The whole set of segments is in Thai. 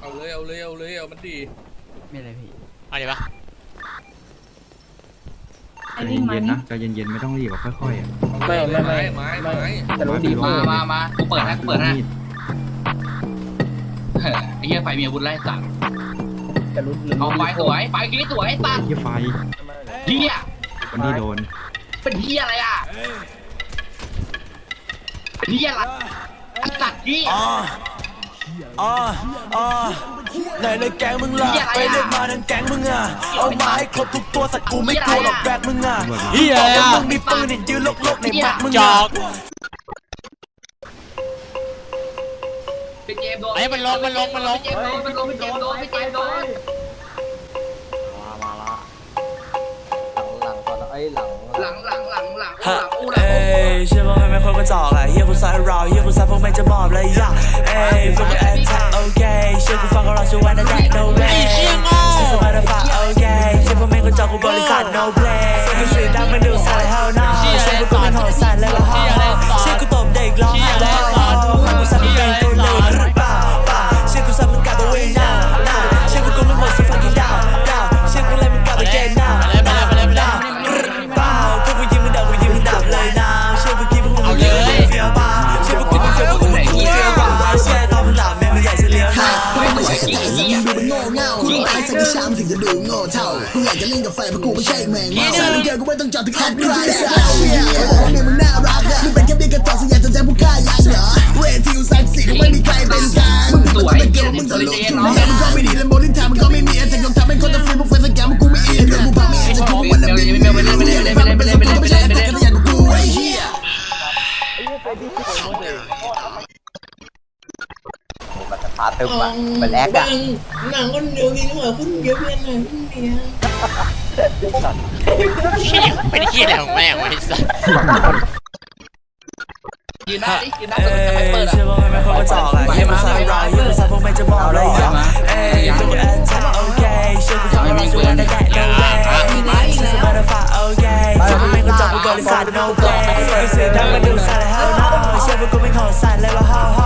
เอาเลยเอาเลยเอาเลยเอามันดีไม่อะไรพี่ เอาดีปะใจเย็นๆนะใจเย็นๆไม่ต้องรีบอะค่อยๆอะไม่ไม่ไม่ ไม้ไม่ไม้แต่รู้ดีมามามามากูเปิดให้กูเปิดให้มีดเฮ้ยไอ้เหี้ยไฟมีอาวุธไล่สัตว์แต่รู้เอาไฟสวยไฟกี้สวยสัตว์เหี้ยไฟเหี้ยคนที่โดนเป็นเหี้ยอะไรอะเป็นเหี้ยอะไรไอ้สัตว์เหี้ย อ่าอ่าอ่าไหนเลยแก๊งมึงล่ะเหี้ยอะไรอะไปเรียกมาทั้งแก๊งมึงอะ เอามาให้ครบทุกตัวสัตว์กูไม่กลัวหรอกแบกมึงอะเฮียบอะอกไรว่าอะมึงมีปืนเนี่ยยืนลกๆในแม็กมึงจอะอกเป็นเจมส์โดนไอ้ยมันลงมันลงมันลงเป็นเจมส์โดนเป็นโดนเป็นเจมส์โดนเป็นเจมส์โดนหลังหลังหลังหลังหลัฮะงอู้หลังเอ้ย เชื่อว่าไม่คนกระจอกอะเฮียกูสายราวเฮียกูสายพวกแม่งจะมอบเลยอะเอ้ยพวกกูแอดแท็กโอเคเชื่อกูฟังก็รอช่วยวันนั้นได้ no way ไอ้เชี่ยโง่ฉันสบายนะฟ้าโอเคเชื่อพวกแม่งกระจอกกูบริษัท no play เสียงกูเสียงดังมันดูสาย hell no เชื่อกูกูเป็นหอสายเลยว่าเชี่ คุณตายสักกระชามถึงจะดูโง่เท่ากูอยากจะเล่นกับไฟเพราะกูไม่ใช่แมงเม่าสายเกินกูไม่ต้องจอดที่คอมใครสักเฮียบอกว่าเมียมึงน่ารักอะมึงเป็นแค่เบี้ยกระจอกสัญญาจะแจ้งผู้ฆ่ายักษ์เหรอเวทีอุตสาหกรรมไม่มีใครเป็นกลางมึงเป็นเกิร์ลมึงก็ลุกทุ่งแม่มึงก็ไม่ดีและโมดิทามึงก็ไม่มีแอนแต่ยอมทำให้คนจะฟรีพวกแฟนสแกมกูไม่อินเรื่องกูพาไม่เอ็นจะกูวันละบินไม่ไม่ไม่ไม่ไม่ไม่ไม่ไม่ไม่ใช่แต่ก็อยากกูไอ้เหี้ย ปาตึมอะเหมือนแอคอะหนังคนเดียวนี่หว่าคนเดียวเพื่อนหนังคนเดียวสัตว์เป็นที่แล้วแม่งไว้สัตว์ยืนหน้าดิยืนหน้าตัวไปเปิดอะเชื่อว่าไม่ค่อยจะออกอะไรยังมาสายรายยังมาสายพวกไม่จะบอกเลยอะเอ้ยทุกอันทำโอเคเชื่อคุณสองมีส่วนได้แก่ no way ฉันสบายดีฝ่าโอเคฟังไม่กูจบกูบริษัท no way ซื้อดังมาดูสายแล้ว no เชื่อว่ากูไม่ขอสายเลยว่าฮ่าฮ่า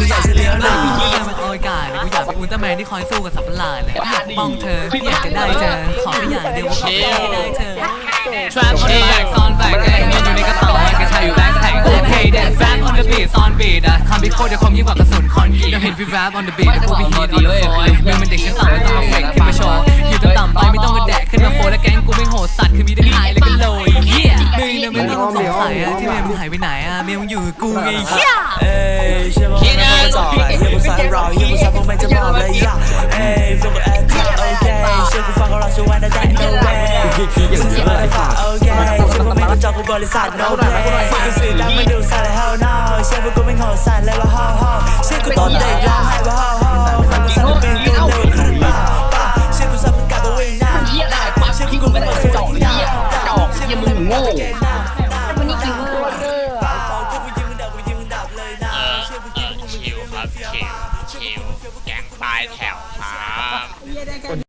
กูอยากจะเลี้ยวหน้าพี่อยากเป็นโอยกาเนี่ยกูอยากเป็นอุลตร้าแมนที่คอยสู้กับสัตว์ประหลาดเนี่ยพี่อยากป้องเธอพี่อยากจะได้เธอขอแค่อย่างเดียวขอแค่ได้เธอ Trap on the back ซอนแบกแกเงินอยู่ในกระเป๋ามันกระชายอยู่แบงค์แท็กโอเคเด็ดแฟน on the beat ซอนบีดอะคำพิโคตรจะคมยิ่งกว่ากระสุนคอนกรีตเราเห็นพี่แรป on the beat แต่พวกพี่ฮีท on the floor มึงเป็นเด็กชั้นต่ำไม่ต้องมาเฟกขึ้นมาโชว์อยู่ต่ำๆไปไม่ต้องกระแดกขึ้นมาโฟและแก๊งกูไม่โหดสัตว์คือมีทั้งไฮและก็โลยเฮียมึงเนี่ยไม่ต้องสงสัยอะที่เมียมึงหายไปไหนอะเมียมึงอยู่กับกูไงเฮีย เบริษัท no play ฝึกกระสือดังมาดูสาร hell no เชื่อว่ากูเป็นของสันเลยว่า ho ho เชื่อกูตอนเด็กร้องไห้ว่า ho ho มันก็สั่นกูเป็นกูเร็วขึ้นป่าป่าเชื่อกูสั่มันกลับมาวิ่งหน้าเชื่อกูเป็นคนสวยที่ยากดอกยัมึงโง่วันนี้กินกูเด้อคิวครับคิวแกงปลายแถวครับ